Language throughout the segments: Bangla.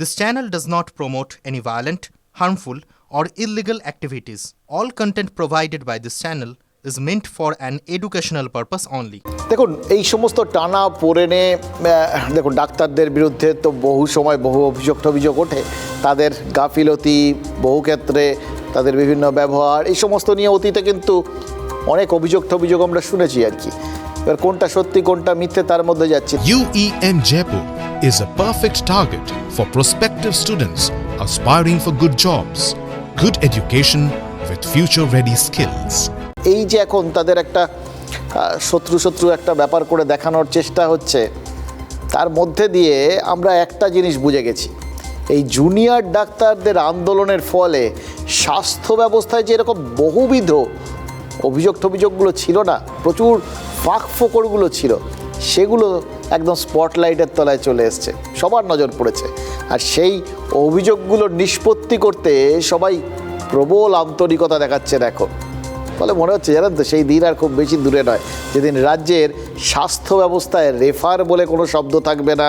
This channel does not promote any violent, harmful, or illegal activities. All content provided by this channel is meant for an educational purpose only. দেখুন এই সমস্ত টানা পড়েনে দেখুন ডাক্তারদের বিরুদ্ধে তো বহু সময় বহু অভিযোগ অভিযোগ ওঠে তাদের গাফিলতি বহু ক্ষেত্রে তাদের বিভিন্ন ব্যবহার এই সমস্ত নিয়ে অতীতে কিন্তু অনেক অভিযোগ অভিযোগ আমরা শুনেছি আর কি এবার কোনটা সত্যি কোনটা মিথ্যে তার মধ্যে যাচ্ছে U E N Jaipur is a perfect target for prospective students aspiring for good jobs, good education with future ready skills. এই যে এখন তাদের একটা শত্রু শত্রু একটা ব্যাপার করে দেখানোর চেষ্টা হচ্ছে তার মধ্যে দিয়ে আমরা একটা জিনিস বুঝে গেছি এই জুনিয়র ডাক্তারদের আন্দোলনের ফলে স্বাস্থ্য ব্যবস্থায় যে এরকম বহুবিধ অভিযোগ টভিযোগগুলো ছিল না প্রচুর ফাঁক ফোকরগুলো ছিল সেগুলো একদম স্পটলাইটের তলায় চলে এসছে, সবার নজর পড়েছে। আর সেই অভিযোগগুলো নিষ্পত্তি করতে সবাই প্রবল আন্তরিকতা দেখাচ্ছে, দেখো। ফলে মনে হচ্ছে, জানেন তো, সেই দিন আর খুব বেশি দূরে নয়। যেদিন রাজ্যের স্বাস্থ্য ব্যবস্থায় রেফার বলে কোনো শব্দ থাকবে না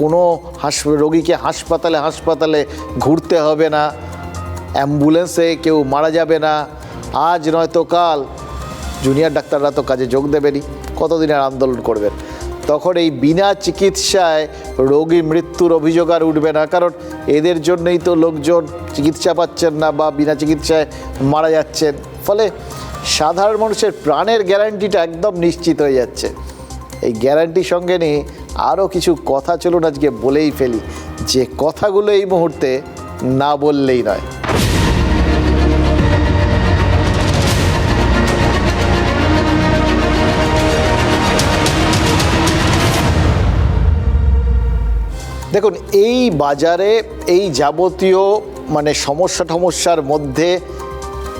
কোনো হাস, রোগীকে হাসপাতালে হাসপাতালে ঘুরতে হবে না, অ্যাম্বুলেন্সে কেউ মারা যাবে না। আজ নয়তো কাল, জুনিয়র ডাক্তাররা তো কাজে যোগ দেবেনই। কতদিন আর আন্দোলন করবেন? তখন এই বিনা চিকিৎসায় রোগী মৃত্যুর অভিযোগ আর উঠবে না। কারণ এদের জন্যই তো লোকজন চিকিৎসা পাচ্ছেন না বা বিনা চিকিৎসায় মারা যাচ্ছেন। ফলে সাধারণ মানুষের প্রাণের গ্যারান্টিটা একদম নিশ্চিত হয়ে যাচ্ছে। এই গ্যারান্টি সঙ্গে নিয়ে আরও কিছু কথা চলুন আজকে বলেই ফেলি। যে কথাগুলো এই মুহূর্তে না বললেই নয়। দেখুন, এই বাজারে এই যাবতীয় মানে সমস্যা টমস্যার মধ্যে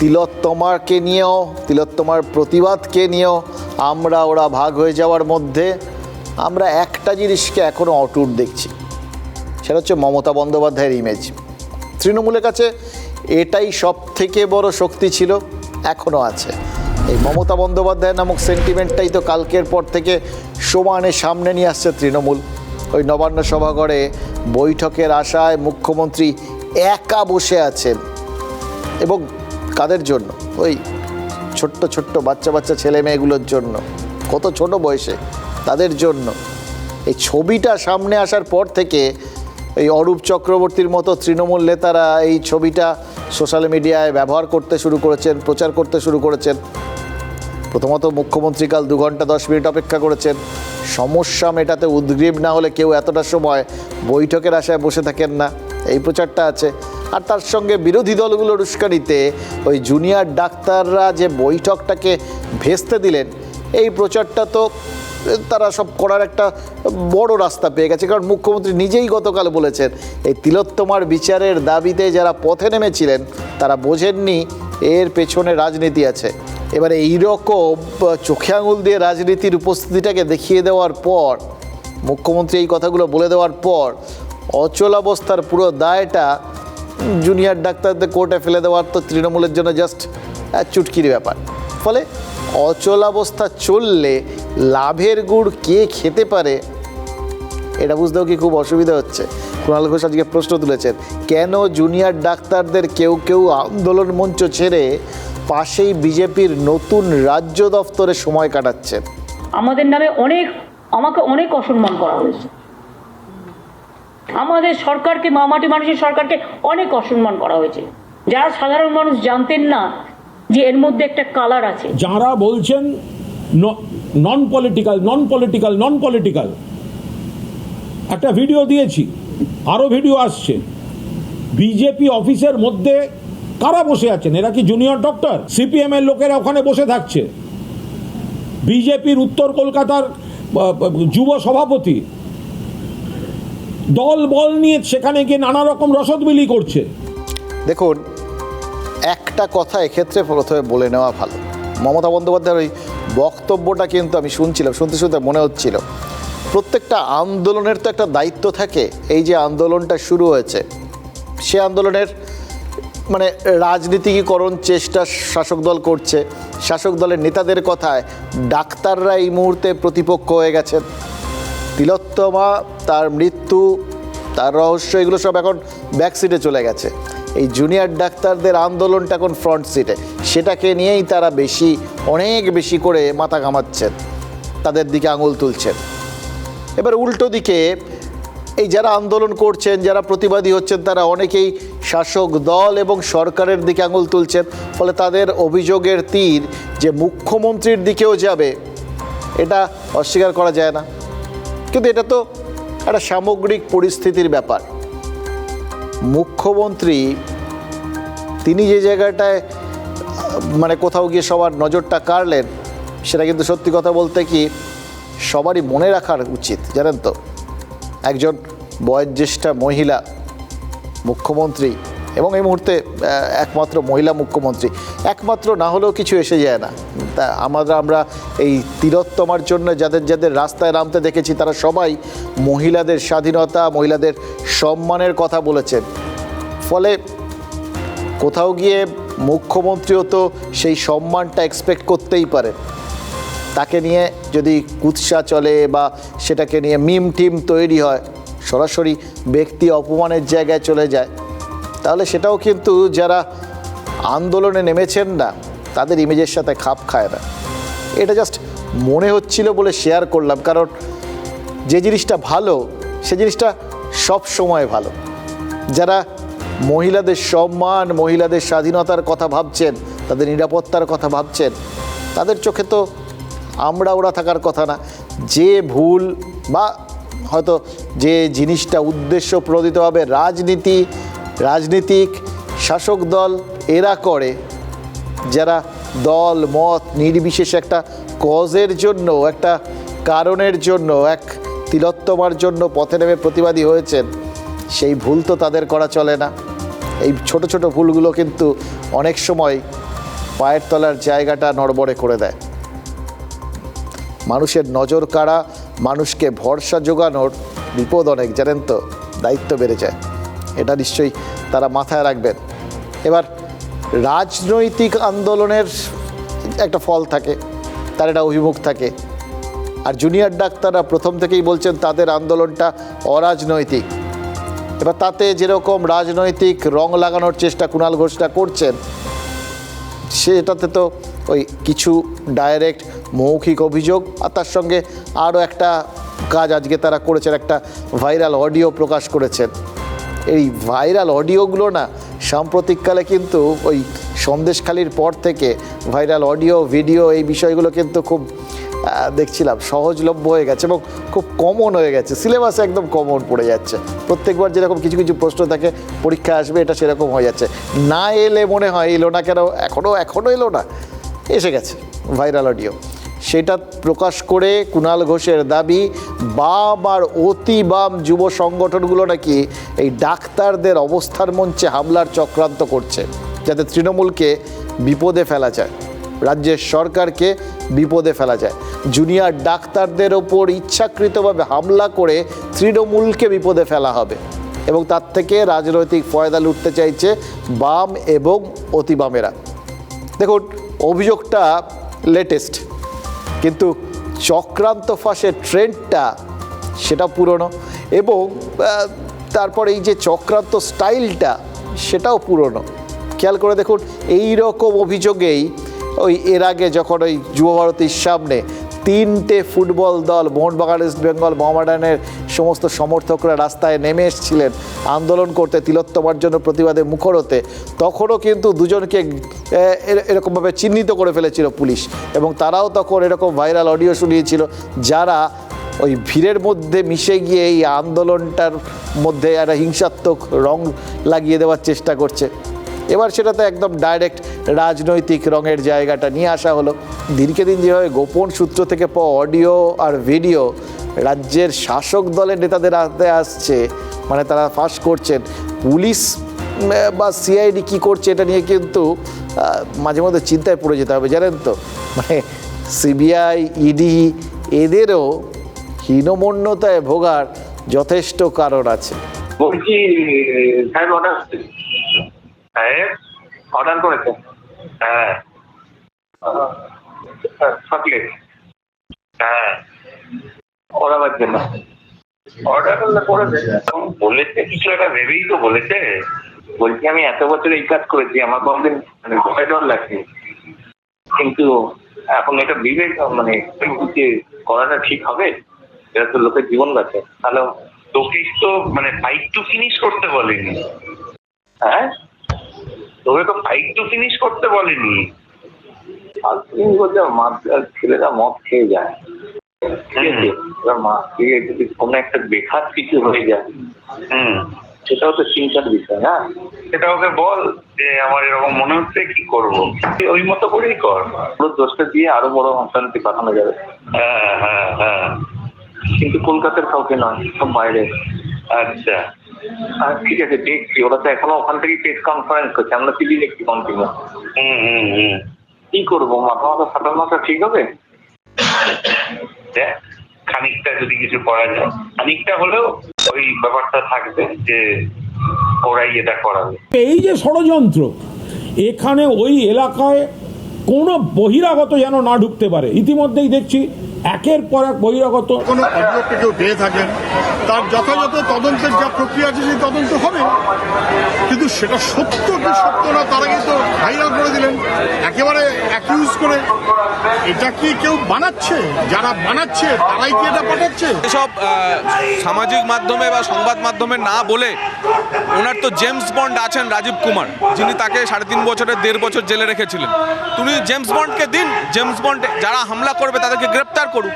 তিলোত্তমাকে নিয়েও, তিলোত্তমার প্রতিবাদকে নিয়েও আমরা ওরা ভাগ হয়ে যাওয়ার মধ্যে আমরা একটা জিনিসকে এখনও অটুট দেখছি। সেটা হচ্ছে মমতা বন্দ্যোপাধ্যায়ের ইমেজ তৃণমূলের কাছে এটাই সব থেকে বড় শক্তি ছিল এখনও আছে। এই মমতা বন্দ্যোপাধ্যায় নামক সেন্টিমেন্টটাই তো কালকের পর থেকে সমানে সামনে নিয়ে আসছে তৃণমূল। ওই নবান্ন সভাঘরে বৈঠকের আশায় মুখ্যমন্ত্রী একা বসে আছেন এবং কাদের জন্য? ওই ছোট্ট ছোট্ট বাচ্চা বাচ্চা ছেলে মেয়েগুলোর জন্য। কত ছোট বয়সে? তাদের জন্য। এই ছবিটা সামনে আসার পর থেকে এই অরূপ চক্রবর্তীর মতো তৃণমূল নেতারা এই ছবিটা সোশ্যাল মিডিয়ায় ব্যবহার করতে শুরু করেছেন, প্রচার করতে শুরু করেছেন। প্রথমত মুখ্যমন্ত্রী কাল দু ঘণ্টা দশ মিনিট অপেক্ষা করেছেন। সমস্যা মেটাতে উদ্গ্রীব না হলে কেউ এতটা সময় বৈঠকের আশায় বসে থাকেন না। এই প্রচারটা আছে। আর তার সঙ্গে বিরোধী দলগুলোর উস্কানিতে ওই জুনিয়র ডাক্তাররা যে বৈঠকটাকে ভেস্তে দিলেন, এই প্রচারটা তো তারা সব করার একটা বড় রাস্তা পেয়ে গেছে। কারণ মুখ্যমন্ত্রী নিজেই গতকাল বলেছেন, এই তিলোত্তমার বিচারের দাবিতে যারা পথে নেমেছিলেন, তারা বোঝেননি এর পেছনে রাজনীতি আছে। এবারে এইরকম চোখে আঙুল দিয়ে রাজনীতির উপস্থিতিটাকে দেখিয়ে দেওয়ার পর, মুখ্যমন্ত্রী এই কথাগুলো বলে দেওয়ার পর অচলাবস্থার পুরো দায়টা জুনিয়র ডাক্তারদের কোর্টে ফেলে দেওয়ার তো তৃণমূলের জন্য জাস্ট চুটকির ব্যাপার। ফলে অচলাবস্থা চললে লাভের গুড় কে খেতে পারে এটা বুঝতেও কি খুব অসুবিধা হচ্ছে? কুণাল ঘোষ আজকে প্রশ্ন তুলেছেন কেন জুনিয়র ডাক্তারদের কেউ কেউ আন্দোলন মঞ্চ ছেড়ে পাশেই বিজেপির নতুন রাজ্য দফতরে সময় কাটাচ্ছেন? আমাদের নামে অনেক আমাকে অনেক অসম্মান করা হয়েছে। আমাদের সরকারকে মামাটি মানুষের সরকারকে অনেক অসম্মান করা হয়েছে। যারা সাধারণ মানুষ জানতেন না যে এর মধ্যে একটা কালার আছে। যারা বলছেন non political non political non political একটা ভিডিও দিয়েছি। আরও ভিডিও আসছে। বিজেপি অফিসের মধ্যে কারা বসে আছেন? এরা কি জুনিয়র ডক্টর সিপিএম এর লোকেরা ওখানে বসে থাকছে। বিজেপির উত্তর কলকাতার যুব সভাপতি দল বল নিয়ে সেখানে গিয়ে নানা রকম রসদ বিলি করছে। দেখুন, একটা কথা এক্ষেত্রে প্রথমে বলে নেওয়া ভালো। মমতা বন্দ্যোপাধ্যায়ের ওই বক্তব্যটা কিন্তু আমি শুনছিলাম, শুনতে শুনতে মনে হচ্ছিল। প্রত্যেকটা আন্দোলনের তো একটা দায়িত্ব থাকে। এই যে আন্দোলনটা শুরু হয়েছে, সে আন্দোলনের মানে রাজনীতিকীকরণ চেষ্টা শাসক দল করছে। শাসক দলের নেতাদের কথায় ডাক্তাররা এই মুহূর্তে প্রতিপক্ষ হয়ে গেছেন। তিলোত্তমা, তার মৃত্যু, তার রহস্য, এগুলো সব এখন ব্যাক সিটে চলে গেছে। এই জুনিয়র ডাক্তারদের আন্দোলনটা এখন ফ্রন্ট সিটে সেটাকে নিয়েই তারা বেশি, অনেক বেশি করে মাথা ঘামাচ্ছেন। তাদের দিকে আঙুল তুলছেন। এবার উল্টো দিকে, এই যারা আন্দোলন করছেন, যারা প্রতিবাদী হচ্ছেন, তারা অনেকেই শাসক দল এবং সরকারের দিকে আঙুল তুলছেন, ফলে তাদের অভিযোগের তীর যে মুখ্যমন্ত্রীর দিকেও যাবে, এটা অস্বীকার করা যায় না। কিন্তু এটা তো একটা সামগ্রিক পরিস্থিতির ব্যাপার। মুখ্যমন্ত্রী, তিনি যে জায়গাটায় মানে কোথাও গিয়ে সবার নজরটা কাড়লেন, সেটা কিন্তু সত্যি কথা বলতে কি সবারই মনে রাখার উচিত, জানেন তো? একজন বয়োজ্যেষ্ঠা মহিলা মুখ্যমন্ত্রী এবং এই মুহূর্তে একমাত্র মহিলা মুখ্যমন্ত্রী, একমাত্র না হলেও কিছু এসে যায় না। তা আমরা আমরা এই তিরোত্তমার জন্য যাদের যাদের রাস্তায় নামতে দেখেছি, তারা সবাই মহিলাদের স্বাধীনতা, মহিলাদের সম্মানের কথা বলেছেন। ফলে কোথাও গিয়ে মুখ্যমন্ত্রীও তো সেই সম্মানটা এক্সপেক্ট করতেই পারেন। তাকে নিয়ে যদি কুৎসা চলে বা সেটাকে নিয়ে মিম টিম তৈরি হয়, সরাসরি ব্যক্তি অপমানের জায়গায় চলে যায়, তাহলে সেটাও কিন্তু যারা আন্দোলনে নেমেছেন না, তাদের ইমেজের সাথে খাপ খায় না। এটা জাস্ট মনে হচ্ছিল বলে শেয়ার করলাম, কারণ যে জিনিসটা ভালো, সে জিনিসটা সব সময় ভালো। যারা মহিলাদের সম্মান, মহিলাদের স্বাধীনতার কথা ভাবছেন, তাদের নিরাপত্তার কথা ভাবছেন, তাদের চোখে তো আমরা ওরা থাকার কথা না। যে ভুল বা হয়তো যে জিনিসটা উদ্দেশ্য প্রণোদিতভাবে রাজনীতি, রাজনীতিক শাসক দল এরা করে। যারা দল, মত নির্বিশেষে একটা কজের জন্য, একটা কারণের জন্য, এক তিলোত্তমার জন্য পথে নেমে প্রতিবাদী হয়েছেন, সেই ভুল তো তাদের করা চলে না। এই ছোট ছোট ভুলগুলো কিন্তু অনেক সময় পায়ের তলার জায়গাটা নড়বড়ে করে দেয়। মানুষের নজর কাড়া, মানুষকে ভরসা জোগানোর বিপদ অনেক, জানেন তো? দায়িত্ব বেড়ে যায়। এটা নিশ্চয়ই তারা মাথায় রাখবেন। এবার রাজনৈতিক আন্দোলনের একটা ফল থাকে, তার একটা অভিমুখ থাকে। আর জুনিয়র ডাক্তাররা প্রথম থেকেই বলছেন, তাদের আন্দোলনটা অরাজনৈতিক। এবার তাতে যেরকম রাজনৈতিক রং লাগানোর চেষ্টা কুণাল ঘোষটা করছেন সেটাতে তো ওই কিছু ডাইরেক্ট মৌখিক অভিযোগ আর তার সঙ্গে আরও একটা কাজ আজকে তারা করেছেন, একটা ভাইরাল অডিও প্রকাশ করেছেন। এই ভাইরাল অডিওগুলো না, সাম্প্রতিককালে কিন্তু ওই সন্দেশখালির পর থেকে ভাইরাল অডিও, ভিডিও এই বিষয়গুলো কিন্তু খুব দেখছিলাম, সহজলভ্য হয়ে গেছে এবং খুব কমন হয়ে গেছে। সিলেবাসে একদম কমন পড়ে যাচ্ছে। প্রত্যেকবার যেরকম কিছু কিছু প্রশ্ন থাকে, পরীক্ষা আসবে, এটা সেরকম হয়ে যাচ্ছে। না এলে মনে হয় এলো না কেন এখনও এখনও এলো না। এসে গেছে, ভাইরাল অডিও। সেটা প্রকাশ করে কুণাল ঘোষের দাবি, বাম আর অতি বাম যুব সংগঠনগুলো নাকি এই ডাক্তারদের অবস্থার মঞ্চে হামলার চক্রান্ত করছে, যাতে তৃণমূলকে বিপদে ফেলা যায়, রাজ্যের সরকারকে বিপদে ফেলা যায়। জুনিয়র ডাক্তারদের ওপর ইচ্ছাকৃতভাবে হামলা করে তৃণমূলকে বিপদে ফেলা হবে এবং তার থেকে রাজনৈতিক ফয়দা লুটতে চাইছে বাম এবং অতি বামেরা। দেখুন, অভিযোগটা লেটেস্ট কিন্তু চক্রান্ত ফাঁসের ট্রেন্ডটা সেটা পুরনো এবং তারপর এই যে চক্রান্ত স্টাইলটা সেটাও পুরনো। খেয়াল করে দেখুন এই রকম অভিযোগেই ওই এর আগে যখন ওই যুবভারতীর সামনে তিনটে ফুটবল দল, মোহনবাগান ইস্ট বেঙ্গল মোহামেডানের সমস্ত সমর্থকরা রাস্তায় নেমে এসেছিলেন আন্দোলন করতে, তিলোত্তমার জন্য প্রতিবাদে মুখর হতে। তখনও কিন্তু দুজনকে এরকমভাবে চিহ্নিত করে ফেলেছিল পুলিশ এবং তারাও তখন এরকম ভাইরাল অডিও শুনিয়েছিল যারা ওই ভিড়ের মধ্যে মিশে গিয়ে এই আন্দোলনটার মধ্যে একটা হিংসাত্মক রং লাগিয়ে দেওয়ার চেষ্টা করছে। এবার সেটাতে একদম ডাইরেক্ট রাজনৈতিক রঙের জায়গাটা নিয়ে আসা হলো। দিনকে দিন যেভাবে গোপন সূত্র থেকে পাওয়া অডিও আর ভিডিও রাজ্যের শাসক দলের নেতাদের হাতে আসছে মানে তারা ফাঁস করছেন, পুলিশ বা সিআইডি কী করছে এটা নিয়ে কিন্তু মাঝে মধ্যে চিন্তায় পড়ে যেতে হবে, জানেন তো? মানে সিবিআই ইডি এদেরও হীনমন্যতায় ভোগার যথেষ্ট কারণ আছে। বলছি সাহেব অর্ডার করেছেন হ্যাঁ। চকলেট হ্যাঁ। ওরাবার জন্য অর্ডার করলে করে দে এখন বলেছে, কিছু একটা ভেবেই তো বলেছে। বলছি, আমি এত বছর এই কাজ করেছি, আমার কোনদিন মানে ভয় ডর লাগছে কিন্তু এখন এটা বিবেক মানে করাটা ঠিক হবে, এটা তো লোকের জীবন বাঁচে তাহলে তোকে তো মানে ফাইট টু ফিনিশ করতে বলেনি। হ্যাঁ? তোকে তো ফাইট টু ফিনিশ করতে বলেনি। তুমি বলছো মদ ছেলেরা মদ খেয়ে যায়। ঠিক আছে এবার মা থেকে যদি কোনো একটা বেখাত কিছু হয়ে যায় হুম। সেটাও তো চিন্তার বিষয় না? সেটা ওকে বল যে আমার এরকম মনে হচ্ছে কি করব? ওই মতো করেই কর। পুরো দোষটা দিয়ে আরও বড় অশান্তি পাঠানো যাবে। হ্যাঁ হ্যাঁ হ্যাঁ। কিন্তু কলকাতার কাউকে নয় সব বাইরে। আচ্ছা। ঠিক আছে দেখছি। ওরা তো এখনও ওখান থেকে প্রেস কনফারেন্স করছে। আমরা দেখছি কন্টিনিউ হুম হুম হুম। কি করব? মাথা মাথা ফাটানোটা ঠিক হবে? খানিকটা যদি কিছু করা যায় খানিকটা হলেও ওই ব্যাপারটা থাকবে যে ওরাই এটা করাবে। এই যে ষড়যন্ত্র এখানে ওই এলাকায় কোনো বহিরাগত যেন না ঢুকতে পারে ইতিমধ্যেই দেখছি একের পর এক বহিরাগত। কোনো অভিযোগকে কেউ পেয়ে থাকেন। তার যথাযথ তদন্তের যা প্রক্রিয়া আছে সেই তদন্ত হবে। কিন্তু সেটা সত্য কি সত্য না তার আগে তো ভাইরাল করে দিলেন। একেবারে অ্যাকিউজ করে। এটা কি কেউ বানাচ্ছে? যারা বানাচ্ছে তারাই কি এটা পাঠাচ্ছে? এসব সামাজিক মাধ্যমে বা সংবাদ মাধ্যমে না বলে ওনার তো জেমস বন্ড আছেন রাজীব কুমার। যিনি তাকে সাড়ে তিন বছরের দেড় বছর জেলে রেখেছিলেন। তুমি জেমস বন্ডকে দিন। জেমস বন্ড যারা হামলা করবে তাদেরকে গ্রেপ্তার করুক।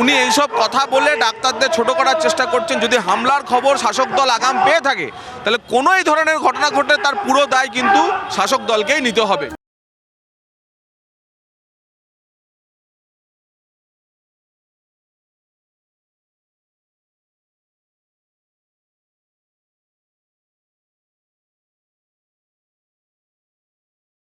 উনি এইসব কথা বলে ডাক্তারদের ছোট করার চেষ্টা করছেন। যদি হামলার খবর শাসক দল আগাম পেয়ে থাকে, তাহলে কোনো এই ধরনের ঘটনা ঘটলে তার পুরো দায় কিন্তু শাসক দলকেই নিতে হবে।